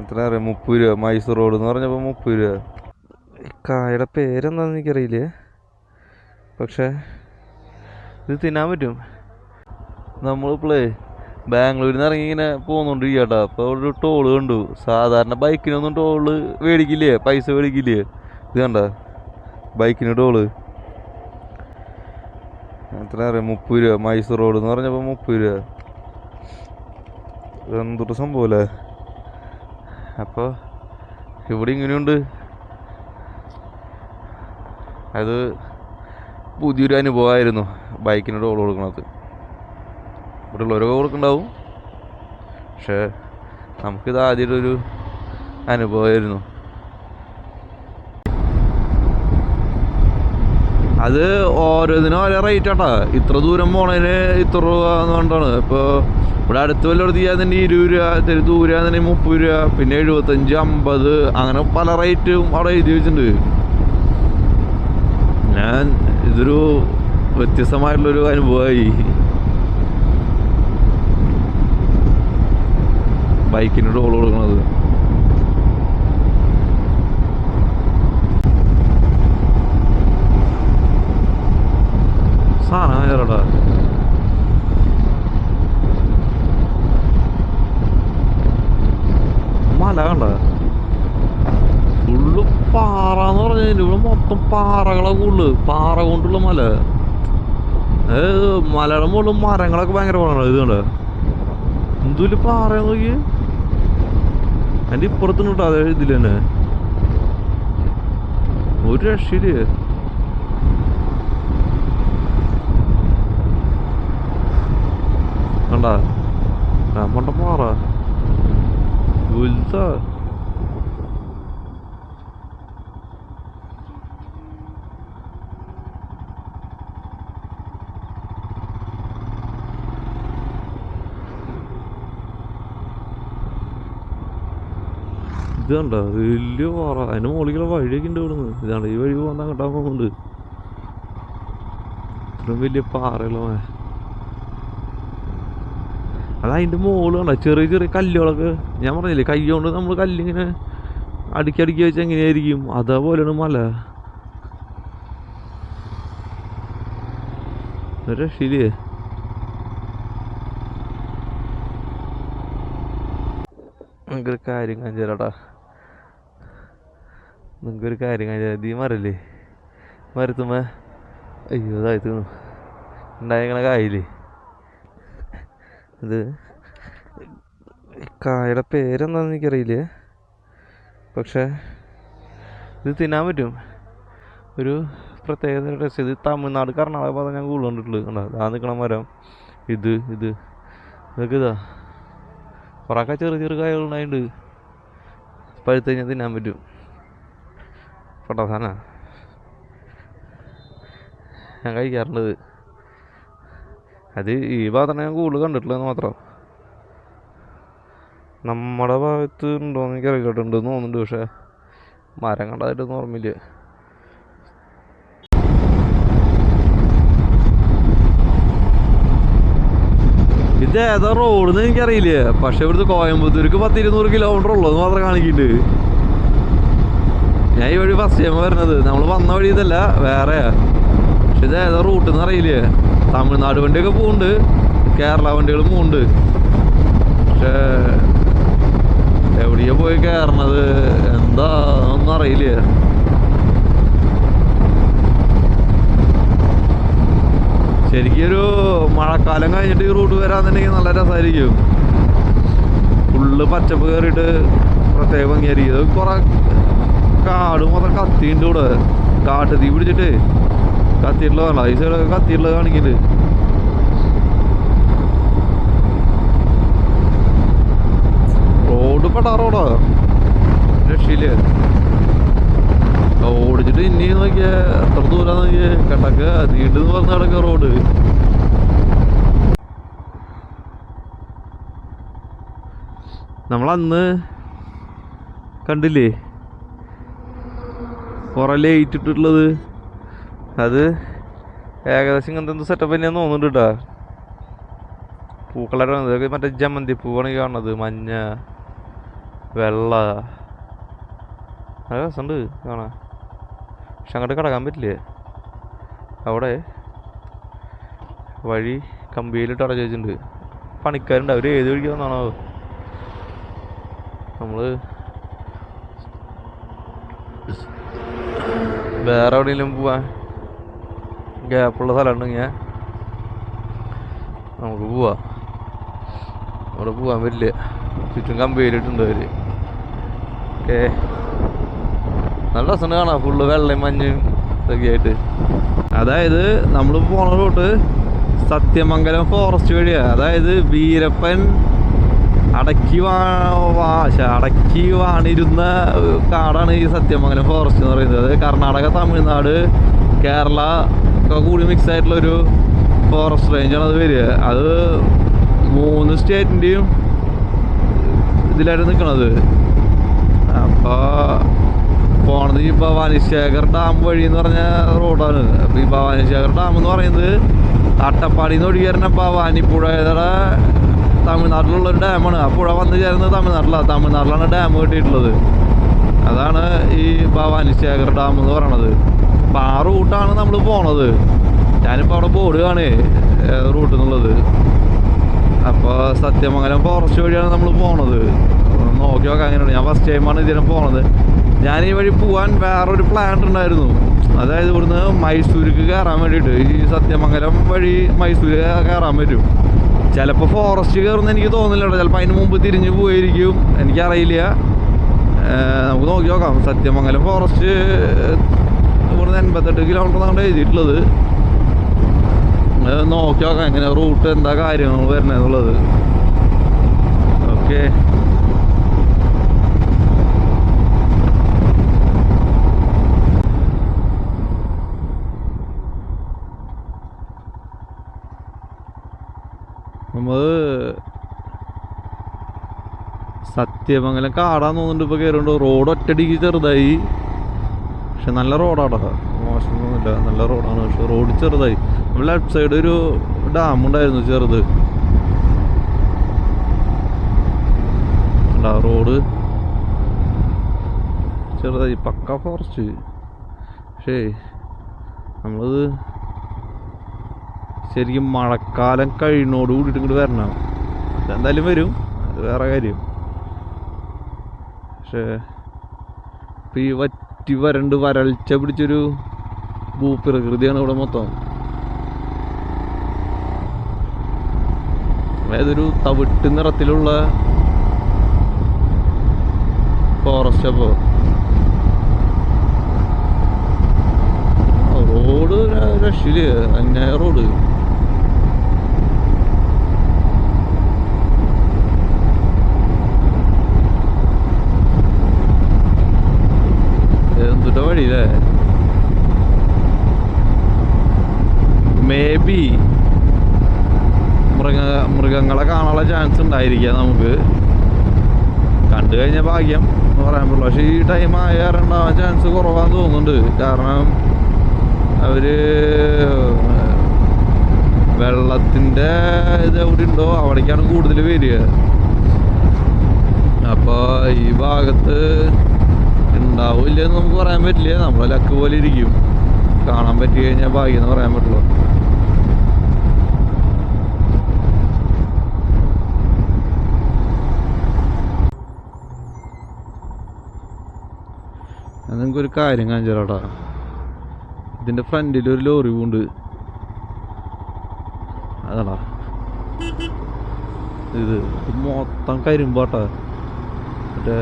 എത്ര അറിയാം? മുപ്പത് രൂപ. മൈസൂർ റോഡ് എന്ന് പറഞ്ഞപ്പോൾ മുപ്പത് രൂപ. ഈ കായയുടെ പേരെന്താണെന്ന് എനിക്കറിയില്ലേ. പക്ഷേ ഇത് തിന്നാൻ പറ്റും. നമ്മളിപ്പോളേ ബാംഗ്ലൂരിൽ നിന്ന് ഇറങ്ങി ഇങ്ങനെ പോകുന്നുണ്ടിരിക്കുക കേട്ടോ അപ്പോൾ ഒരു ടോൾ കണ്ടു. സാധാരണ ബൈക്കിനൊന്നും ടോൾ മേടിക്കില്ലേ? പൈസ മേടിക്കില്ലേ? ഇത് കണ്ട? ബൈക്കിന് ടോൾ എത്ര അറിയാം? മുപ്പത് രൂപ. മൈസൂർ റോഡ് എന്ന് പറഞ്ഞപ്പോൾ മുപ്പത് രൂപ. എന്തൊരു സംഭവമല്ലേ അപ്പോൾ ഇവിടെ ഇങ്ങനെയുണ്ട്. അത് പുതിയൊരു അനുഭവമായിരുന്നു ബൈക്കിന് ടോൾ കൊടുക്കണത്. ഇവിടെ ഉള്ളവരൊക്കെ കൊടുക്കുന്നുണ്ടാവും. പക്ഷേ നമുക്കിത് ആദ്യമായിട്ട് ഒരു അനുഭവമായിരുന്നു. അത് ഓരോന്നിനും ഓരോ റേറ്റ് ആട്ടാ. ഇത്ര ദൂരം പോണതിന് ഇത്ര രൂപ എന്ന് പറഞ്ഞിട്ടാണ്. ഇപ്പോൾ ഇവിടെ അടുത്ത് ചെയ്യാൻ തന്നെ ഇരുപത് രൂപ ദൂരം എന്നുണ്ടെങ്കിൽ മുപ്പത് രൂപ പിന്നെ എഴുപത്തഞ്ച് അമ്പത് അങ്ങനെ പല റേറ്റും അവിടെ എഴുതി വെച്ചിട്ടുണ്ട്. ഞാൻ ഇതൊരു വ്യത്യസ്തമായിട്ടുള്ളൊരു അനുഭവമായി. ബൈക്കിന് ടോൾ കൊടുക്കുന്നത് സാധനം ചേരടാ മല കണ്ട ഫുള്ള് പാറ എന്ന് പറഞ്ഞാൽ ഇവിടെ മൊത്തം പാറകളെ കൂടുതൽ പാറ കൊണ്ടുള്ള മല. മലയുടെ മുകളിൽ മരങ്ങളൊക്കെ ഭയങ്കര പാടാണ്. ഇത് കണ്ട? എന്തൊരു പാറ നോക്കി അതിന്റെ ഇപ്പുറത്തു കേട്ടോ ഇതിൽ തന്നെ. ഒരു രക്ഷയില്ലേ? കണ്ട? നമ്മണ്ട പാറ. വലുതാ ഇത് കണ്ട വലിയ പാറ. അതിന് മുകളിലുള്ള വഴിയൊക്കെ ഉണ്ട് ഇവിടുന്ന്. ഇതാണ് ഈ വഴി പോകുന്ന കിട്ടാൻ പോകുന്നുണ്ട് ഇത്രയും വലിയ പാറകളെ അത് അതിന്റെ മുകളിൽ കണ്ട? ചെറിയ ചെറിയ കല്ലുകളൊക്കെ. ഞാൻ പറഞ്ഞില്ലേ കൈ കൊണ്ട് നമ്മൾ കല്ലിങ്ങനെ അടുക്കി അടുക്കി വെച്ച് എങ്ങനെയായിരിക്കും? അതേപോലെയാണ് മല. രക്ഷയില്ലേ? നിങ്ങൾക്കൊരു കാര്യം കാണിച്ചാലാട്ടാ നിങ്ങൾക്കൊരു കാര്യം കാണിച്ചാൽ ഈ മരല്ലേ? മരത്തുമ്മ. അയ്യോ ഇതായി തീർന്നു. ഉണ്ടായിക്കണ കായില്ലേ ഇത് കായയുടെ പേരെന്താണെന്ന് എനിക്കറിയില്ലേ. പക്ഷേ ഇത് തിന്നാൻ പറ്റും. ഒരു പ്രത്യേകത ടേസ്റ്റ് ഇത് തമിഴ്നാട് കർണാടക ഭാഗത്ത് ഞാൻ കൂടുതൽ കണ്ടിട്ടുള്ളത്. കണ്ടോ? ആ നിൽക്കണ മരം. ഇത് ഇത്. ഇതൊക്കെ ഇതാ. കുറേയൊക്കെ ചെറിയ ചെറിയ കായകളുണ്ടായിട്ടുണ്ട് പഴുത്ത് കഴിഞ്ഞാൽ തിന്നാൻ പറ്റും. പൊട്ടാസാന ഞാൻ കഴിക്കാറുള്ളത് അത് ഈ ഭാഗത്താണ് ഞാൻ കൂടുതൽ കണ്ടിട്ടില്ലെന്ന് മാത്രം. നമ്മുടെ ഭാഗത്ത് ഉണ്ടോയെന്ന് എനിക്ക് അറിയിക്കട്ടുണ്ടെന്ന് തോന്നുന്നുണ്ട് പക്ഷേ മരം കണ്ടതായിട്ടൊന്നും ഓർമ്മയില്ല. ഇത് ഏതാ റോഡെന്ന് എനിക്കറിയില്ല പക്ഷെ ഇവിടുത്തെ കോയമ്പത്തൂർക്ക് പത്ത് ഇരുന്നൂറ് കിലോമീറ്റർ ഉള്ളൂ എന്ന് മാത്രം കാണിക്കുന്നുണ്ട് ഞാൻ ഈ വഴി ഫസ്റ്റ് ടൈം വരുന്നത് നമ്മൾ വന്ന വഴി ഇതല്ല വേറെ പക്ഷെ ഇത് ഏതാ റൂട്ട് എന്ന് അറിയില്ല. തമിഴ്നാട് വണ്ടിയൊക്കെ പോകുന്നുണ്ട് കേരള വണ്ടികളും പോകുന്നുണ്ട് പക്ഷേ എവിടെയാ പോയി കയറണത് എന്താ ഒന്നും അറിയില്ല. ശരിക്കും ഒരു മഴക്കാലം കഴിഞ്ഞിട്ട് ഈ റൂട്ട് വരാന്നുണ്ടെങ്കിൽ നല്ല രസമായിരിക്കും. ഫുള്ള് പച്ചപ്പ് കയറിയിട്ട് പ്രത്യേക ഭംഗിയായിരിക്കും. ഇത് കുറെ കാട് മൊത്തം കത്തിയുണ്ട് ഇവിടെ. കാട്ടു തീ പിടിച്ചിട്ട് കത്തിയിട്ടുള്ള വേണ്ട ഈ സൈഡൊക്കെ കാണിക്കുന്നുണ്ട് റോഡ് പെടാ റോഡാ രക്ഷയില്ല ഓടിച്ചിട്ട് ഇനി നോക്കിയ എത്ര ദൂരം നോക്കിയ കണ്ടക്ക നീണ്ടു പറഞ്ഞ കിടക്ക റോഡ് നമ്മളന്ന് കണ്ടില്ലേ? ലേറ്റ് ഇട്ടിട്ടുള്ളത് അത് ഏകദേശം ഇങ്ങനത്തെ എന്തോ സെറ്റപ്പ് തന്നെയാന്ന് തോന്നുന്നുണ്ട് കേട്ടാ പൂക്കളായിട്ട് വന്നത്. ഇതൊക്കെ മറ്റേ ജമന്തി പൂവാണ് കാണുന്നത്. മഞ്ഞ വെള്ള. നല്ല രസമുണ്ട് കാണാൻ. പക്ഷെ അങ്ങോട്ട് കിടക്കാൻ പറ്റില്ലേ. അവിടെ വഴി കമ്പിയിലിട്ട് അടച്ചു വെച്ചിട്ടുണ്ട്. പണിക്കാരുണ്ട്. അവർ ഏത് വഴിക്ക് നമ്മൾ വേറെ എവിടെയെങ്കിലും പോവാൻ ഗ്യാപ്പുള്ള സ്ഥലം ഉണ്ടെങ്കിൽ നമുക്ക് പോവാ. അവിടെ പോവാൻ പറ്റില്ല. ചുറ്റും കമ്പിയിലിട്ടുണ്ട് അവർ. ഓക്കെ. നല്ല രസമുണ്ട് കാണാം ഫുള്ള് വെള്ളയും മഞ്ഞും ഇതൊക്കെ ആയിട്ട്. അതായത് നമ്മൾ പോണ റൂട്ട് സത്യമംഗലം ഫോറസ്റ്റ് വഴിയാണ് അതായത് വീരപ്പൻ അടക്കി അടക്കി വാണിരുന്ന കാടാണ് ഈ സത്യമംഗലം ഫോറസ്റ്റ് എന്ന് പറയുന്നത്. അത് കർണാടക തമിഴ്നാട് കേരള ഒക്കെ കൂടി മിക്സ് ആയിട്ടുള്ള ഒരു ഫോറസ്റ്റ് റേഞ്ചാണ് അത് വരിക. അത് മൂന്ന് സ്റ്റേറ്റിന്റെയും ഇതിലായിട്ട് നിൽക്കണത് അപ്പോൾ പോണത് ഈ ഭവാനിശേഖർ ഡാം വഴി എന്ന് പറഞ്ഞ റോഡാണ് അപ്പോൾ ഈ ഭവാനിശേഖർ ഡാം എന്ന് പറയുന്നത് അട്ടപ്പാടിയിൽ നിന്ന് ഒഴുകി വരുന്ന ഭവാനി പുഴയുടെ തമിഴ്നാട്ടിലുള്ള ഒരു ഡാമാണ്. ആ പുഴ വന്ന് ചേരുന്നത് തമിഴ്നാട്ടിലാണ് തമിഴ്നാട്ടിലാണ് ഡാം കെട്ടിയിട്ടുള്ളത്. അതാണ് ഈ ഭവാനി ശേഖർ ഡാം എന്ന് പറയണത്. അപ്പം ആ റൂട്ടാണ് നമ്മൾ പോണത്. ഞാനിപ്പോൾ അവിടെ ബോർഡ് കാണേ റൂട്ട് എന്നുള്ളത് അപ്പോൾ സത്യമംഗലം ഫോറസ്റ്റ് വഴിയാണ് നമ്മൾ പോണത്. നോക്കി നോക്കാം അങ്ങനെയാണ് ഞാൻ ഫസ്റ്റ് ടൈമാണ് ഇതിനെ പോണത്. ഞാൻ ഈ വഴി പോകാൻ വേറൊരു പ്ലാൻ ഉണ്ടായിരുന്നു അതായത് ഇവിടുന്ന് മൈസൂർക്ക് കയറാൻ വേണ്ടിയിട്ട്. ഈ സത്യമംഗലം വഴി മൈസൂർ കയറാൻ പറ്റും. ചിലപ്പോൾ ഫോറസ്റ്റ് കയറുന്ന എനിക്ക് തോന്നുന്നില്ല കേട്ടോ. ചിലപ്പോൾ അതിന് മുമ്പ് തിരിഞ്ഞു പോയിരിക്കും. എനിക്കറിയില്ല. നമുക്ക് നോക്കി നോക്കാം. സത്യമംഗലം ഫോറസ്റ്റ് ഇവിടുന്ന് എൺപത്തെട്ട് കിലോമീറ്റർ എന്നാണ് എഴുതിയിട്ടുള്ളത്. നോക്കി നോക്കാം എങ്ങനെ റൂട്ട് എന്താ കാര്യങ്ങൾ വരുന്നതെന്നുള്ളത് ഓക്കെ നമ്മൾ സത്യമംഗലം കാടാന്ന് തോന്നുന്നുണ്ട് ഇപ്പോൾ കയറുണ്ട് റോഡ് ഒറ്റടിക്ക് ചെറുതായി. പക്ഷെ നല്ല റോഡാണ് മോശമൊന്നുമില്ല. നല്ല റോഡാണ് പക്ഷെ റോഡ് ചെറുതായി. നമ്മൾ ലെഫ്റ്റ് സൈഡ് ഒരു ഡാം ഉണ്ടായിരുന്നു ചെറുത്. റോഡ് ചെറുതായി. പക്ക ഫോറസ്റ്റ് പക്ഷേ നമ്മളത് ശരിക്കും മഴക്കാലം കഴിയുന്നോട് കൂടിയിട്ട് ഇങ്ങോട്ട് വരണം. എന്തായാലും വരും. അത് വേറെ കാര്യം. പക്ഷേ ഇപ്പം ഈ വറ്റി വരണ്ട് വരൾച്ച പിടിച്ചൊരു ഭൂപ്രകൃതിയാണ് ഇവിടെ മൊത്തം. അതായതൊരു തവിട്ട് നിറത്തിലുള്ള ഫോറസ്റ്റ് അപ്പോൾ റോഡ് രക്ഷിൽ അന്യായ റോഡ്. വഴിയില്ലേ മേ ബി മൃഗ മൃഗങ്ങളെ കാണാനുള്ള ചാൻസ് ഉണ്ടായിരിക്കാം നമുക്ക്. കണ്ടു കഴിഞ്ഞ ഭാഗ്യം എന്ന് പറയാൻ പറ്റുള്ളൂ പക്ഷേ ഈ ടൈം ആയാറുണ്ടാവാൻ ചാൻസ് കുറവാന്ന് തോന്നുന്നുണ്ട്. കാരണം അവർ വെള്ളത്തിന്റെ ഇത് എവിടെ ഉണ്ടോ അവിടേക്കാണ് കൂടുതൽ വരിക. അപ്പോൾ ഈ ഭാഗത്ത് എന്ന് നമുക്ക് പറയാൻ പറ്റില്ല. നമ്മളെ ലക്ക് പോലെ ഇരിക്കും. കാണാൻ പറ്റി കഴിഞ്ഞാൽ ഭാഗ്യം എന്ന് പറയാൻ പറ്റുള്ളൂ. നിങ്ങൾക്കൊരു കാര്യം കാണിച്ചു ഇതിന്റെ ഫ്രണ്ടിൽ ഒരു ലോറി ഉണ്ട് അതാടാ. ഇത് മൊത്തം കരിമ്പാട്ടാ. മറ്റേ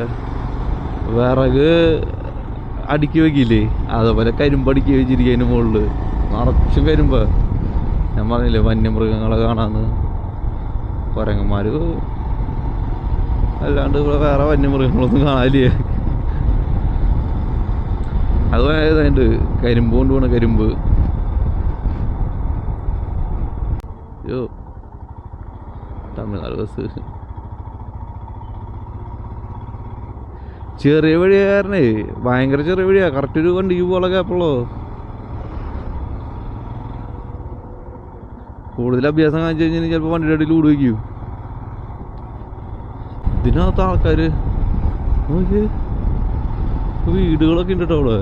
വിറക് അടുക്കി വെക്കില്ലേ അതുപോലെ കരിമ്പ് അടുക്കി വെച്ചിരിക്കുക അതിന് മുകളിൽ നിറച്ചും കരിമ്പ്. ഞാൻ പറഞ്ഞില്ലേ വന്യമൃഗങ്ങളെ കാണാന്ന്. കുരങ്ങന്മാർ അല്ലാണ്ട് ഇവിടെ വേറെ വന്യമൃഗങ്ങളൊന്നും കാണാനില്ലേ? അത് ഏതാണ്ട് കരിമ്പ് കൊണ്ട് പോണ കരിമ്പ്. യോ തമിഴ്നാട് ബസ്. ചെറിയ വഴിയായിരുന്നേ ഭയങ്കര ചെറിയ വഴിയാ. കറക്റ്റ് ഒരു വണ്ടിക്ക് പോലൊക്കെ അപ്പോളോ. കൂടുതൽ അഭ്യാസം കാണിച്ചു കഴിഞ്ഞാൽ ചിലപ്പോൾ വണ്ടിയുടെ അടിയിൽ ഓടി വയ്ക്കും ഇതിനകത്ത് നോക്കിയേ വീടുകളൊക്കെ ഉണ്ട് കേട്ടോ അവിടെ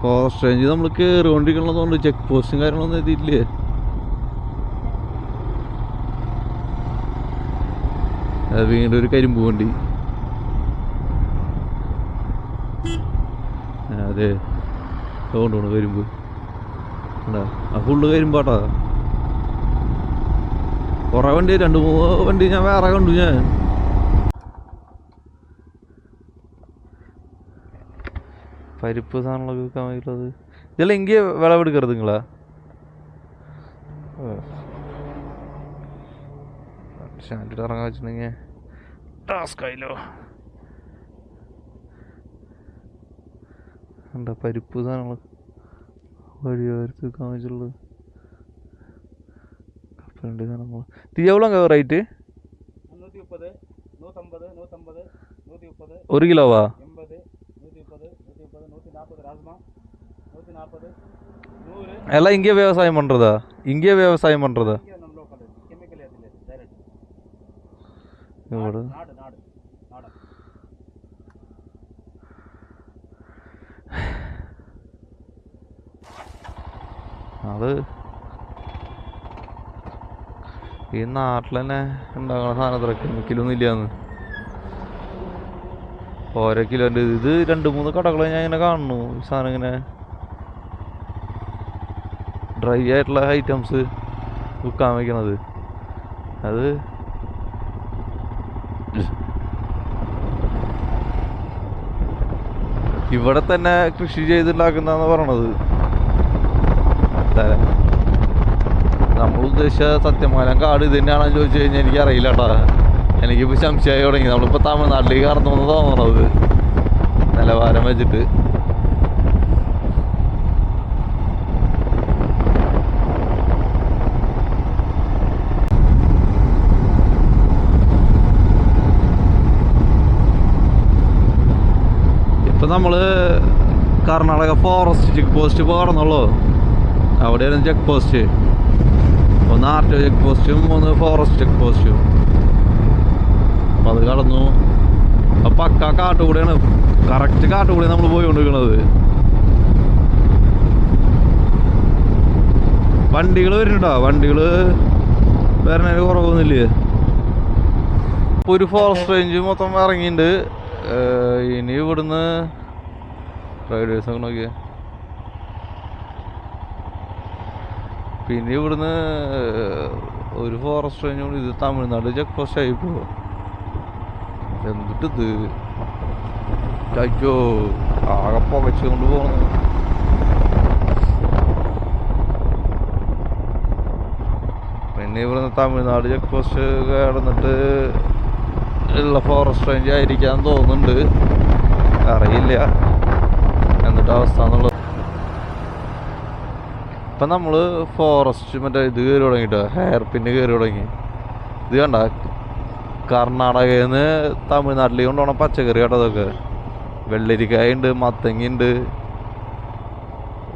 ഫോറസ്റ്റ് റേഞ്ച് നമ്മൾ കയറിക്കൊണ്ടിരിക്കണതുകൊണ്ട് ചെക്ക് പോസ്റ്റും കാര്യങ്ങളൊന്നും എത്തിയിട്ടില്ലേ വീണ്ടും ഒരു കരിമ്പ് വണ്ടി അതെ. തോണ്ടോണ് കരിമ്പ്. ആ ഫുള്ള് കരിമ്പാട്ടാ കുറേ വണ്ടി രണ്ട് മൂന്ന് വണ്ടി ഞാൻ വേറെ കണ്ടു ഞാൻ. പരിപ്പ് സാധനങ്ങളൊക്കെ വിൽക്കാൻ വേണ്ടിയിട്ടുള്ളത് ഇതെല്ലാം എങ്കിൽ വിളവെടുക്കരുത് നിങ്ങളാ. സ്റ്റാൻഡിൽ ഇറങ്ങാൻ വെച്ചിട്ടുണ്ടെങ്കിൽ ടാസ്ക് ആയില്ലോ എന്താ പരിപ്പ് സാധനങ്ങൾ വഴിയോരത്ത് വിൽക്കാൻ വെച്ചിട്ടുള്ളത് കപ്പലണ്ടി സാധനങ്ങൾ തീയവളം റേറ്റ് മുന്നൂറ്റി മുപ്പത് നൂറ്റമ്പത് നൂറ്റമ്പത് നൂറ്റി മുപ്പത് ഒരു കിലോവാ എൺപത് നൂറ്റി മുപ്പത് നൂറ്റി മുപ്പത് നൂറ്റി നാൽപ്പത് രാജ്മ നൂറ്റി നാൽപ്പത് നൂറ് எல்லாம் இங்கே விவசாயம் பண்ணுறதா இங்கே விவசாயம் பண்ணுறதா இங்கே അത് ഈ നാട്ടിൽ തന്നെ ഉണ്ടാകുന്ന സാധനത്ര കെമിക്കലൊന്നും ഇല്ലാന്ന്. ഓരോ കിലോന്റെ ഇത് രണ്ട് മൂന്ന് കടകൾ ഞാൻ ഇങ്ങനെ കാണുന്നു. ഈ സാധനം ഇങ്ങനെ ഡ്രൈ ആയിട്ടുള്ള ഐറ്റംസ് വിൽക്കാൻ വയ്ക്കണത്. അത് ഇവിടെ തന്നെ കൃഷി ചെയ്തുണ്ടാക്കുന്നതെന്ന് പറയണത്. തരാം നമ്മൾ ഉദ്ദേശിച്ച സത്യമാനം കാട് ഇത് തന്നെയാണെന്ന് ചോദിച്ചു കഴിഞ്ഞാൽ എനിക്ക് അറിയില്ല കേട്ടോ. എനിക്കിപ്പോൾ സംശയമായി തുടങ്ങി. നമ്മളിപ്പോൾ തമിഴ്നാട്ടിലേക്ക് കടന്നു തോന്നണത്. നിലവാരം വെച്ചിട്ട്. ഇപ്പൊ നമ്മൾ കർണാടക ഫോറസ്റ്റ് ചെക്ക് പോസ്റ്റ് ഇപ്പോൾ ഒരു ചെക്ക് പോസ്റ്റ് ഒന്ന് ആർ ചെക്ക് പോസ്റ്റും ഒന്ന് ഫോറസ്റ്റ് ചെക്ക് പോസ്റ്റും അപ്പം അത് കടന്നു. അപ്പം പക്ക കാട്ടുകൂടെയാണ് കറക്റ്റ് കാട്ടുകൂടെ നമ്മൾ പോയിക്കൊണ്ടിരിക്കണത് വണ്ടികൾ വരുന്നുണ്ടോ? വണ്ടികൾ വരണതിന് കുറവൊന്നുമില്ലേ? അപ്പോൾ ഒരു ഫോറസ്റ്റ് റേഞ്ച് മൊത്തം ഇറങ്ങിയിട്ടുണ്ട്. ഇനി ഇവിടുന്ന് റൈഡേഴ്സ് ഒക്കെ പിന്നെ ഇവിടുന്ന് ഒരു ഫോറസ്റ്റ് കൂടി ഇത് തമിഴ്നാട് ചെക്ക് പോസ്റ്റ് ആയി പോ എന്നിട്ടിത് അയ്യോ ആകെ പുകച്ചുകൊണ്ട് പോകണം പിന്നെ ഇവിടുന്ന് തമിഴ്നാട് ചെക്ക് പോസ്റ്റ് കടന്നിട്ട് ഉള്ള ഫോറസ്റ്റ് റേഞ്ച് ആയിരിക്കാൻ തോന്നുന്നുണ്ട്. അറിയില്ല. എന്നിട്ട് അവസ്ഥ എന്നുള്ളത് ഇപ്പം നമ്മൾ ഫോറസ്റ്റ് മറ്റേ ഇത് കയറി തുടങ്ങിട്ടോ ഹെയർ പിന്നെ കയറി തുടങ്ങി. ഇത് കണ്ട കർണാടകയിൽ നിന്ന് തമിഴ്നാട്ടിലേക്ക് കൊണ്ടുപോകണ പച്ചക്കറി കേട്ടോ അതൊക്കെ വെള്ളരിക്കായ ഉണ്ട് മത്തങ്ങ ഉണ്ട്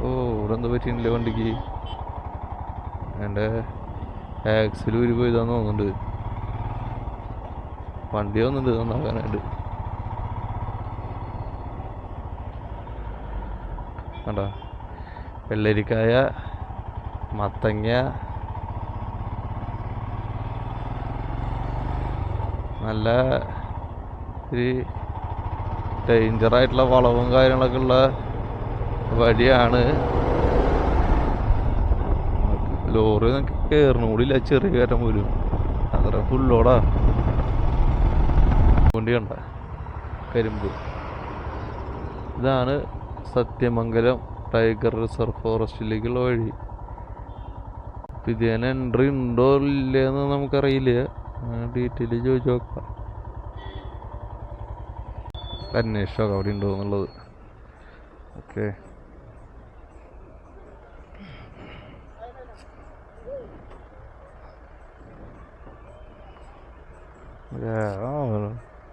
ഓ ഇവിടെ എന്തോ പറ്റിയിട്ടില്ല വണ്ടിക്ക്? എന്റെ ആക്സിൽ ഒരു പോയതാന്ന് തോന്നുന്നുണ്ട്. വണ്ടി വന്നിട്ടുണ്ട് നന്നാക്കാനായിട്ട്. കണ്ടോ? വെള്ളരിക്കായ മത്തങ്ങ. നല്ല ഒരു ഡേഞ്ചറായിട്ടുള്ള വളവും കാര്യങ്ങളൊക്കെ ഉള്ള വഴിയാണ്. ലോറി കയറണ കൂടിയില്ല ചെറിയ കയറ്റം പോലും. അത്ര ഫുള്ളോടാ വണ്ടി കണ്ട കരിമ്പ്. ഇതാണ് സത്യമംഗലം ടൈഗർ റിസർവ് ഫോറസ്റ്റിലേക്കുള്ള വഴി. അപ്പം ഇതിന് എൻട്രി ഉണ്ടോ ഇല്ലയെന്ന് നമുക്കറിയില്ല. ഡീറ്റെയിൽ ചോദിച്ചു നോക്കാം. അന്വേഷിച്ചു നോക്കാം അവിടെ ഉണ്ടോ എന്നുള്ളത്. ഓക്കെ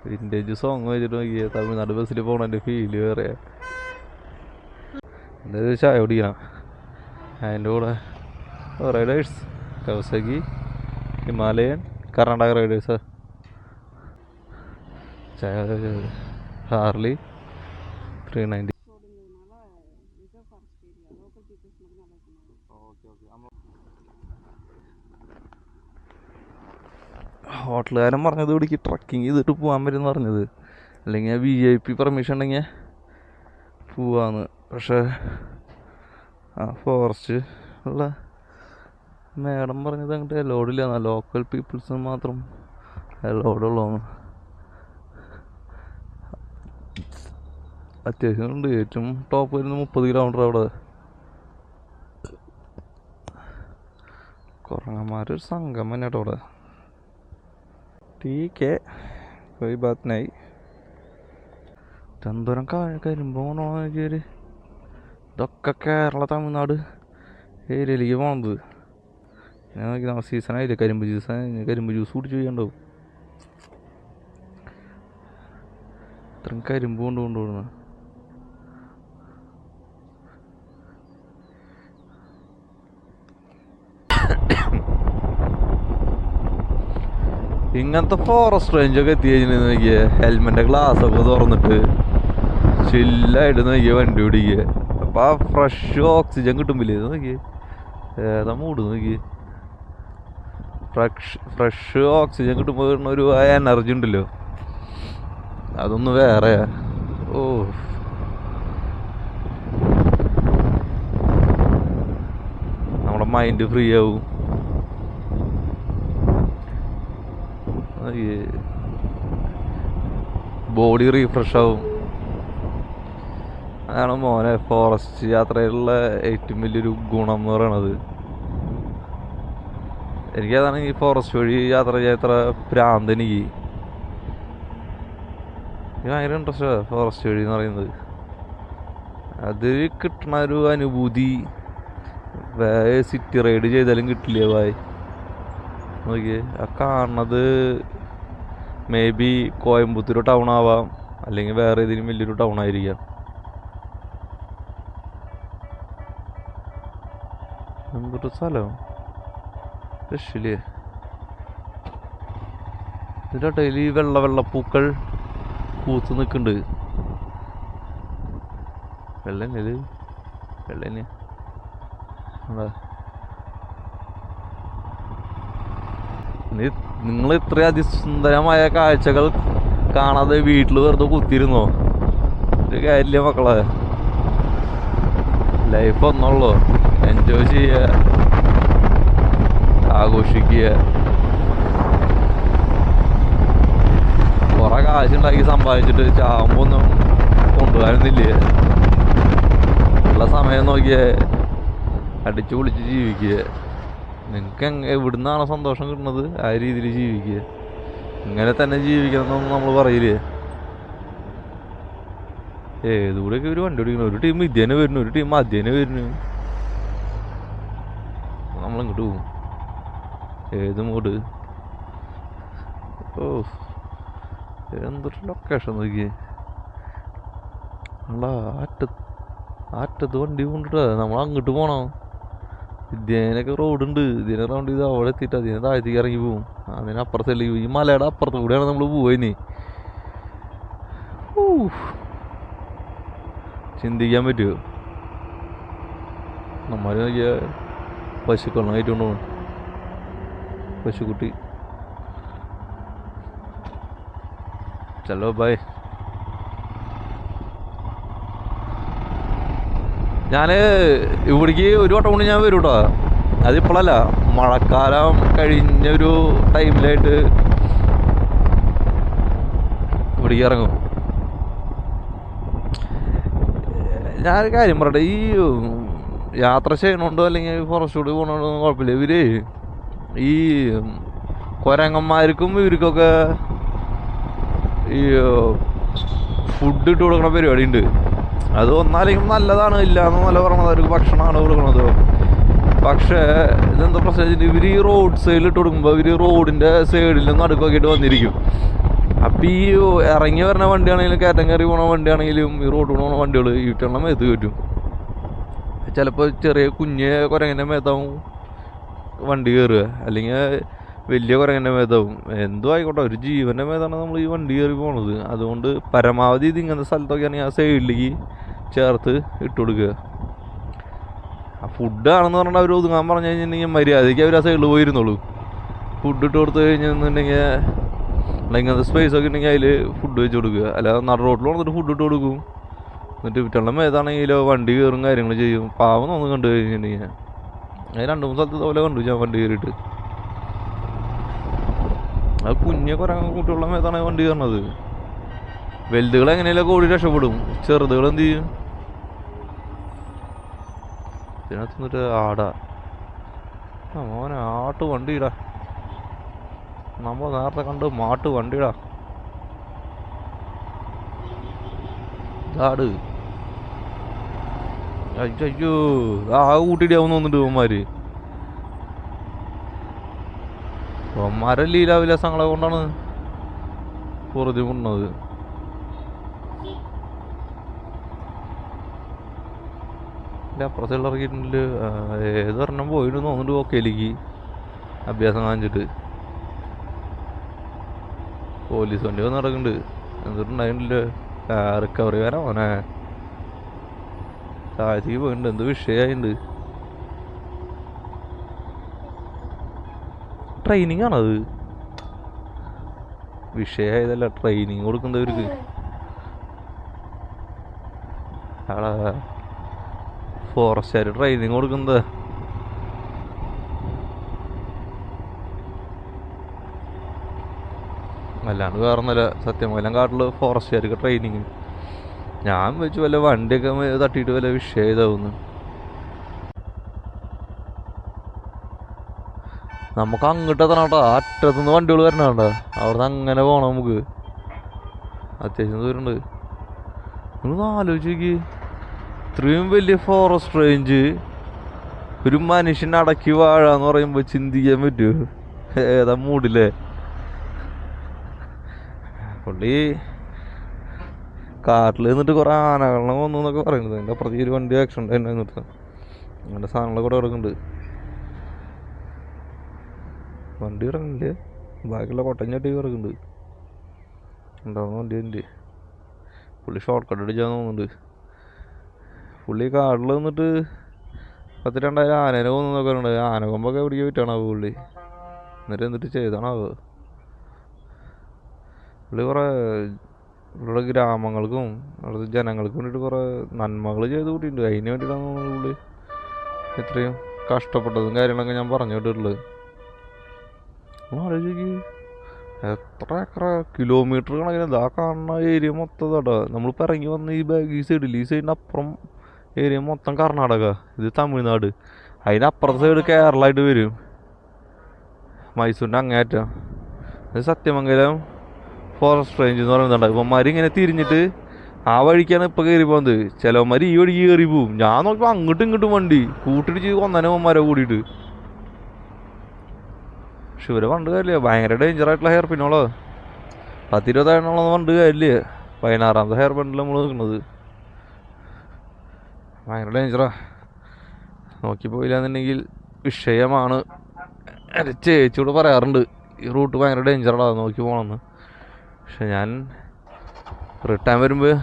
വിന്റേജ് സോങ് വെച്ചിട്ട് നോക്കിയ തമിഴ്നാട് ബസ്സിൽ പോകണതിന്റെ ഫീൽ വേറെ. എന്തായാലും ചായ കുടിക്കണം. അതിന്റെ കൂടെ riders. Kawasaki Himalayan Karnataka riders. Harley three ninety ഹോട്ടലുകാരൻ പറഞ്ഞത് ഇവിടേക്ക് ട്രക്കിങ് ചെയ്തിട്ട് പോകാൻ വരും എന്ന് പറഞ്ഞത്. അല്ലെങ്കിൽ വി ഐ പി പെർമിഷൻ ഉണ്ടെങ്കിൽ പോവാന്ന്. പക്ഷേ ആ ഫോറസ്റ്റ് ഉള്ള മേഡം പറഞ്ഞത് അങ്ങോട്ട് അലോഡില്ല ലോക്കൽ പീപ്പിൾസിന് മാത്രം അലോഡുള്ളൂ അത്യാവശ്യം ഉണ്ട്. ഏറ്റവും ടോപ്പ് വരുന്ന മുപ്പത് കിലോമീറ്റർ അവിടെ. കൊറോണമാരൊരു സംഘം തന്നെ കേട്ടോ അവിടെ ടീ കെ ബാത്തിനായി ഭാഗത്തിനായി ചന്തോരം കരിമ്പോണോ എനിക്കൊരു ഇതൊക്കെ കേരള തമിഴ്നാട് ഏരിയയിലേക്ക് പോണത്. ഞാൻ ആയില്ല? കരിമ്പ് ജ്യൂസ് കരിമ്പ് ജ്യൂസ് കുടിച്ച് ചെയ്യണ്ടോ? ഇത്രയും കരിമ്പ് കൊണ്ട് കൊണ്ടുപോകുന്ന ഇങ്ങനത്തെ ഫോറസ്റ്റ് റേഞ്ചൊക്കെ എത്തി കഴിഞ്ഞാൽ നോക്കിയേ? ഗ്ലാസ് ഒക്കെ തുറന്നിട്ട് ചില്ലായിട്ട് നോക്കിയേ വണ്ടി ഓടിക്കുക അപ്പൊ ആ ഫ്രഷ് ഓക്സിജൻ കിട്ടുമ്പില്ലേ? നോക്കിയേ. ഏതാ മൂട് നോക്കിയേ? ഫ്രഷ് ഫ്രഷ് ഓക്സിജൻ കിട്ടുമ്പോൾ ഒരു ഒരു എനർജി ഉണ്ടല്ലോ. അതൊന്ന് വേറെ. ഓ. നമ്മുടെ മൈൻഡ് ഫ്രീ ആവും. ബോഡി റീഫ്രഷ് ആവും. അതാണ് മോനെ ഫോറസ്റ്റ് യാത്രയിലുള്ള ഏറ്റവും വലിയൊരു ഗുണം എന്ന് പറയണത്. എനിക്കതാണ് ഈ ഫോറസ്റ്റ് വഴി യാത്ര ചെയ്യാത്ര ഭ്രാന്ത് എനിക്ക്. എനിക്ക് ഭയങ്കര ഇൻട്രസ്റ്റ് ഫോറസ്റ്റ് വഴി എന്ന് പറയുന്നത്. അതിൽ കിട്ടണ ഒരു അനുഭൂതി. വേറെ സിറ്റി റൈഡ് ചെയ്താലും കിട്ടില്ല ഭായ്. നോക്കിയേ ആ കാണുന്നത് മേ ബി കോയമ്പത്തൂർ ടൗൺ ആവാം. അല്ലെങ്കിൽ വേറെ ഏതെങ്കിലും വലിയൊരു ടൗൺ ആയിരിക്കാം. എന്തൊരു സ്ഥലം? രക്ഷില്ലേ ഇതിന്റെ ഈ വെള്ള വെള്ളപ്പൂക്കൾ പൂത്ത് നിൽക്കുന്നുണ്ട്. വെള്ളല്ലേ വെള്ളന്നെ നിങ്ങൾ ഇത്ര അതിസുന്ദരമായ കാഴ്ചകൾ കാണാതെ വീട്ടിൽ വെറുതെ കുത്തിയിരുന്നോ? ഒരു കാര്യമില്ല മക്കളെ. ലൈഫ് ഒന്നുള്ളൂ എൻജോയ് ചെയ്യുക. ആഘോഷിക്കുക. കുറെ കാശുണ്ടാക്കി സമ്പാദിച്ചിട്ട് ചാമ്പൊന്നും കൊണ്ടുപോകാനൊന്നുമില്ലേ ഉള്ള സമയം നോക്കിയേ. അടിച്ചു പൊളിച്ച് ജീവിക്കുക. നിങ്ങൾക്ക് എവിടുന്നാണോ സന്തോഷം കിട്ടുന്നത് ആ രീതിയിൽ ജീവിക്കുക. ഇങ്ങനെ തന്നെ ജീവിക്കണം എന്നൊന്നും നമ്മൾ പറയില്ലേ? ഏതുകൂടെയൊക്കെ ഒരു വണ്ടി ഓടിക്കണം? ഒരു ടീം ഇതേനെ വരുന്നു ഒരു ടീം അതേനെ വരുന്നു. നമ്മളിങ്ങോട്ട് പോകും ഏത് മൂട്? ഓ എന്തൊരു ലൊക്കേഷൻ നോക്കിയേ. അല്ല അറ്റത്ത് അറ്റത്ത് വണ്ടി കൊണ്ടിട്ടാ. നമ്മൾ അങ്ങോട്ട് പോണം. ഇതിനൊക്കെ റോഡുണ്ട്. ഇതിനെ റൗണ്ട് ചെയ്ത് അവിടെ എത്തിയിട്ട് അതിനെ താഴത്തേക്ക് ഇറങ്ങി പോവും. അതിനപ്പുറത്തല്ലേ ഈ മലയുടെ അപ്പുറത്ത് കൂടെയാണ് നമ്മൾ പോയിനി ചിന്തിക്കാൻ പറ്റുമോ നമ്മൾ നോക്കിയാൽ പശുക്കളെ ആയിട്ടുകൊണ്ട് പോകും പശുക്കുട്ടി. ചലോ ബൈ ഞാൻ ഇവിടേക്ക് ഒരു വട്ടം കൊണ്ട് ഞാൻ വരും കേട്ടോ അതിപ്പോഴല്ല മഴക്കാലം കഴിഞ്ഞ ഒരു ടൈമിലായിട്ട് ഇവിടേക്ക് ഇറങ്ങും. ഞാനൊരു കാര്യം പറയട്ടെ ഈ യാത്ര ചെയ്യണോണ്ടോ അല്ലെങ്കിൽ ഫോറസ്റ്റ് കൂടി പോകണോണ്ടോ കുഴപ്പമില്ല. ഇവർ ഈ കൊരങ്ങന്മാർക്കും ഇവർക്കൊക്കെ ഈ ഫുഡ് ഇട്ട് കൊടുക്കുന്ന പരിപാടി ഉണ്ട് അത് ഒന്നാലെങ്കിലും നല്ലതാണ് ഇല്ല നല്ല പറഞ്ഞത് അവർക്ക് ഭക്ഷണമാണ് കൊടുക്കുന്നത് പക്ഷേ ഇതെന്താ പ്രശ്നം വെച്ചാൽ ഇവർ ഈ റോഡ് സൈഡിൽ ഇട്ട് കൊടുക്കുമ്പോൾ ഇവർ റോഡിന്റെ സൈഡിൽ നിന്ന് അടുക്കൊക്കെയിട്ട് വന്നിരിക്കും. അപ്പം ഈ ഇറങ്ങി വരുന്ന വണ്ടിയാണെങ്കിലും കയറ്റം കയറി പോണ വണ്ടിയാണെങ്കിലും ഈ റോഡ് പോണ വണ്ടികൾ ഈ ടണ്ണം മേത്ത് കയറ്റും. ചിലപ്പോൾ ചെറിയ കുഞ്ഞ് കുരങ്ങനെ മേത്താവും. വണ്ടി കയറുക അല്ലെങ്കിൽ വലിയ കുരങ്ങന്റെ മേതാവും. എന്തോ ആയിക്കോട്ടെ ഒരു ജീവന്റെ മേതാണ് നമ്മൾ ഈ വണ്ടി കയറി പോണത്. അതുകൊണ്ട് പരമാവധി ഇത് ഇങ്ങനത്തെ സ്ഥലത്തൊക്കെയാണെങ്കിൽ ആ സൈഡിലേക്ക് ചേർത്ത് ഇട്ട് കൊടുക്കുക. ആ ഫുഡാണെന്ന് പറഞ്ഞാൽ അവർ ഒതുങ്ങാൻ പറഞ്ഞു കഴിഞ്ഞിട്ടുണ്ടെങ്കിൽ മര്യാദയ്ക്ക് അവർ ആ സൈഡിൽ പോയിരുന്നുള്ളൂ ഫുഡ് ഇട്ട് കൊടുത്തു കഴിഞ്ഞിട്ടുണ്ടെങ്കിൽ ഇങ്ങനത്തെ സ്പേസ് ഒക്കെ ഉണ്ടെങ്കിൽ അതിൽ ഫുഡ് വെച്ച് കൊടുക്കുക. അല്ലാതെ നട റോട്ടിൽ വന്നിട്ട് ഫുഡ് ഇട്ട് കൊടുക്കും. എന്നിട്ട് വിറ്റുള്ള മേതാണെങ്കിലോ വണ്ടി കയറും കാര്യങ്ങൾ ചെയ്യും. പാവം ഒന്ന് കണ്ടു കഴിഞ്ഞിട്ടുണ്ടെങ്കിൽ. അത് രണ്ടു മൂന്ന് സ്ഥലത്ത് ഇതുപോലെ കണ്ടു ഞാൻ വണ്ടി കയറിയിട്ട്. അത് കുഞ്ഞെ കുറെ കുട്ടികളുടെ മേത്താണ് വണ്ടി കയറണത് വലുതുകൾ എങ്ങനെയല്ല ഓടി രക്ഷപ്പെടും. ചെറുതുകൾ എന്ത് ചെയ്യും? ഇതിനകത്ത് നിന്നിട്ട് ആടാ. മോനെ ആട്ട് വണ്ടിയിടാ. നമ്മൾ നേരത്തെ കണ്ട് മാട്ട് വണ്ടിയിടാ. ഇതാട് അയ്യോ ആ കൂട്ടിയിടാവുന്ന തോന്നുന്നുണ്ട് ഇവന്മാര്. ഇവന്മാരെ ലീലാവിലാസങ്ങളെ കൊണ്ടാണ് പൊറുതി കൊണ്ടത് എന്റെ അപ്പുറത്തുള്ള ഇറങ്ങിയിട്ടുണ്ട്. ഏതൊരെണ്ണം പോയിട്ട് തോന്നുന്നുണ്ട് ഓക്കേലേക്ക് അഭ്യാസം കാണിച്ചിട്ട്. പോലീസ് വണ്ടി വന്ന് നടക്കുന്നുണ്ട്. എന്നിട്ടുണ്ടായിട്ടില്ല റിക്കവറി വരാം മോനെ. താഴത്തേക്ക് പോയിട്ടുണ്ട് എന്ത് വിഷയമായിട്ടുണ്ട് ട്രെയിനിങ് ആണത് വിഷയമായതല്ല ട്രെയിനിങ് കൊടുക്കുന്നവർക്ക്. ആളാ. ഫോറസ്റ്റുകാർ ട്രെയിനിങ് കൊടുക്കുന്നത്. അല്ലാണ്ട് വേറെ സത്യം മൂലം കാട്ടിൽ ഫോറസ്റ്റുകാർക്ക് ട്രെയിനിങ് ഞാൻ വെച്ച് വല്ല വണ്ടിയൊക്കെ തട്ടിയിട്ട് വല്ല വിഷയം ഇതാവുന്നു നമുക്ക് അങ്ങോട്ട് എത്തണം കേട്ടോ. അറ്റത്തുനിന്ന് വണ്ടികൾ വരണണ്ട അവിടുന്ന് അങ്ങനെ പോകണം നമുക്ക്. അത്യാവശ്യം ദൂരമുണ്ട്. നിങ്ങൾ ആലോചിച്ച് നോക്കി. ഇത്രയും വലിയ ഫോറസ്റ്റ് റേഞ്ച് ഒരു മനുഷ്യൻ അടക്കി വാഴാന്ന് പറയുമ്പോൾ ചിന്തിക്കാൻ പറ്റുമോ? ഏതാ മൂടില്ലേ? പുള്ളി കാട്ടിൽ നിന്നിട്ട് കുറേ ആനകളെ വന്നു എന്നൊക്കെ പറയുന്നത്. എന്റെ അപ്പുറത്തേക്ക് ഒരു വണ്ടി ആക്സിഡന്റ് തന്നെ നിർത്താം അങ്ങനെ സാധനങ്ങളെ കൂടെ കിടക്കുന്നുണ്ട്. വണ്ടി ഇറങ്ങുന്നില്ലേ ബാക്കിയുള്ള കൊട്ടൻ ചട്ടി കിടക്കുന്നുണ്ട്. ഉണ്ടാവുന്ന വണ്ടി എന്റെ പുള്ളി ഷോർട്ട് കട്ട് അടിച്ചാന്ന് തോന്നുന്നുണ്ട്. പുള്ളി കാട്ടിൽ നിന്നിട്ട് പത്ത് രണ്ടായിരം ആനേനെ കൊന്നൊക്കെ ഉണ്ട് ആന കൊമ്പൊക്കെ എവിടേക്ക് വിറ്റാണാവോ പുള്ളി? എന്നിട്ട് എന്നിട്ട് ചെയ്താണാവോ? പുള്ളി കുറേ ഇവിടെ ഗ്രാമങ്ങൾക്കും അവിടുത്തെ ജനങ്ങൾക്കും വേണ്ടിയിട്ട് കുറേ നന്മകൾ ചെയ്ത് കൂട്ടിയിട്ടുണ്ട്. അതിന് വേണ്ടിയിട്ടാണ് നമ്മളിവിടെ ഇത്രയും കഷ്ടപ്പെട്ടതും കാര്യങ്ങളൊക്കെ ഞാൻ പറഞ്ഞു കേട്ടിട്ടുള്ളത്. എത്ര എത്ര കിലോമീറ്റർ കണക്കിന് ഇതാ കാണുന്ന ഏരിയ മൊത്തം ഇതാട്ടോ നമ്മളിപ്പോൾ ഇറങ്ങി വന്ന ഈ ബാഗ് ഈ സൈഡിൽ ഈ സൈഡിന്റെ അപ്പുറം ഏരിയ മൊത്തം കർണാടക ഇത് തമിഴ്നാട്. അതിനപ്പുറത്തെ സൈഡ് കേരളമായിട്ട് വരും. മൈസൂരിന്റെ അങ്ങേറ്റം അത് സത്യമംഗലം ഫോറസ്റ്റ് റേഞ്ച് എന്ന് പറയുന്നുണ്ട്. ഇവന്മാർ ഇങ്ങനെ തിരിഞ്ഞിട്ട് ആ വഴിക്കാണ് ഇപ്പോൾ കയറി പോകുന്നത് ചിലവന്മാർ ഈ വഴിക്ക് കയറി പോവും. ഞാൻ നോക്കിയപ്പോൾ അങ്ങോട്ടും ഇങ്ങോട്ടും വണ്ടി കൂട്ടിടിച്ച് കൊന്നനവന്മാരെ കൂടിയിട്ട്. പക്ഷെ ഇവരെ പണ്ട് കാര്യമില്ല. ഭയങ്കര ഡേഞ്ചർ ആയിട്ടുള്ള ഹെയർ പിന്നോളോ പത്തിരുപത്തേഴെണ്ണോളം പണ്ട് കാര്യമില്ല. പതിനാറാമത്തെ ഹെയർ പിന്നിൽ നമ്മൾ നിൽക്കുന്നത് ഭയങ്കര ഡേഞ്ചറാ നോക്കി പോയില്ലാന്നുണ്ടെങ്കിൽ വിഷയമാണ്. എന്റെ ചേച്ചിയോട് പറയാറുണ്ട്. ഈ റൂട്ട് ഭയങ്കര ഡേഞ്ചറാണ് നോക്കി പോകണമെന്ന്. പക്ഷെ ഞാൻ റിട്ടേൺ വരുമ്പോൾ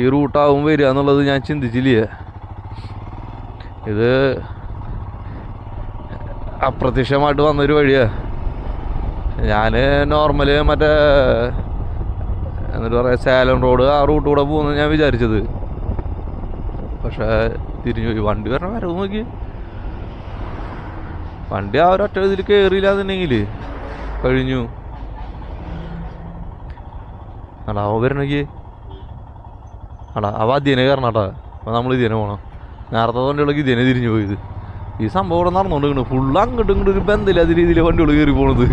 ഈ റൂട്ടാവും വരിക എന്നുള്ളത് ഞാൻ ചിന്തിച്ചില്ല? ഇത് അപ്രത്യക്ഷമായിട്ട് വന്നൊരു വഴിയാ. ഞാൻ നോർമൽ മറ്റേ എന്നിട്ട് പറയാ സേലം റോഡ് ആ റൂട്ട് കൂടെ പോകുന്നു ഞാൻ വിചാരിച്ചത്. പക്ഷേ തിരിഞ്ഞു പോയി. വണ്ടി വരണ വരവ് നോക്കി വണ്ടി ആ ഒരൊറ്റ ഇതിൽ കയറിയില്ല എന്നുണ്ടെങ്കിൽ കഴിഞ്ഞു. അടാ അവ വരണക്ക് അടാ അവ അതിനെ കയറണം കേട്ടോ. അപ്പോൾ നമ്മൾ ഇതിനെ പോകണം നേരത്തെ വണ്ടികളൊക്കെ ഇതിനെ തിരിഞ്ഞു പോയത്. ഈ സംഭവം ഇവിടെ നടന്നുകൊണ്ടിരിക്കുന്നു ഫുള്ള് അങ്ങോട്ടും ഇങ്ങോട്ടും ഒരു ബന്ധമില്ലാത്ത രീതിയിൽ വണ്ടികൾ കയറി പോണത്.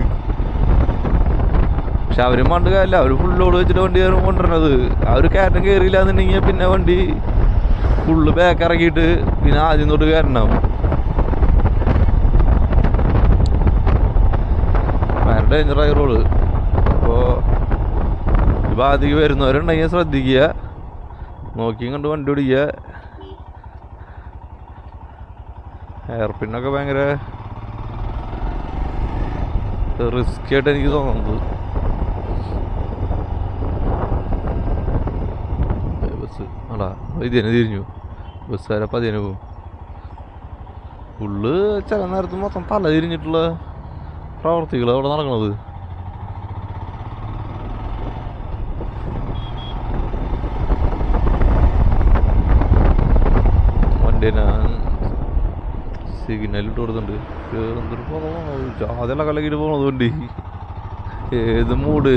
പക്ഷെ അവരും പണ്ട് കാര്യമില്ല. അവർ ലോഡ് വെച്ചിട്ട് വണ്ടി കയറി കൊണ്ടുവരണത്. ഒരു കയറ്റം കയറിയില്ല എന്നുണ്ടെങ്കിൽ പിന്നെ വണ്ടി ഫുള്ള് ബാക്ക് ഇറക്കിയിട്ട് പിന്നെ ആദ്യം തൊട്ട് കയറണം. ഭയങ്കര ഡേഞ്ചറായ റോഡ് അപ്പോൾ ഈ ഭാഗത്തേക്ക് വരുന്നവരുണ്ടെങ്കിൽ ശ്രദ്ധിക്കുക. നോക്കിയും കണ്ട് വണ്ടി ഓടിക്കുക. എയർ ഭയങ്കര റിസ്ക് ആയിട്ട് എനിക്ക് തോന്നുന്നത്. ബസ് അടാ ഇതിനെ തിരിഞ്ഞു. ബസ്സുകാരപ്പം അതിനെ പോകും ഫുള്ള് ചില നേരത്ത് മൊത്തം തല തിരിഞ്ഞിട്ടുള്ള പ്രവർത്തികൾ അവിടെ നടക്കണത് വണ്ടി ഞാൻ ഇട്ട് കൊടുത്തിട്ടുണ്ട്. എന്തൊരു പോണത് കലക്കിട്ട് പോകണം പോണത് വണ്ടി ഏത് മൂട്?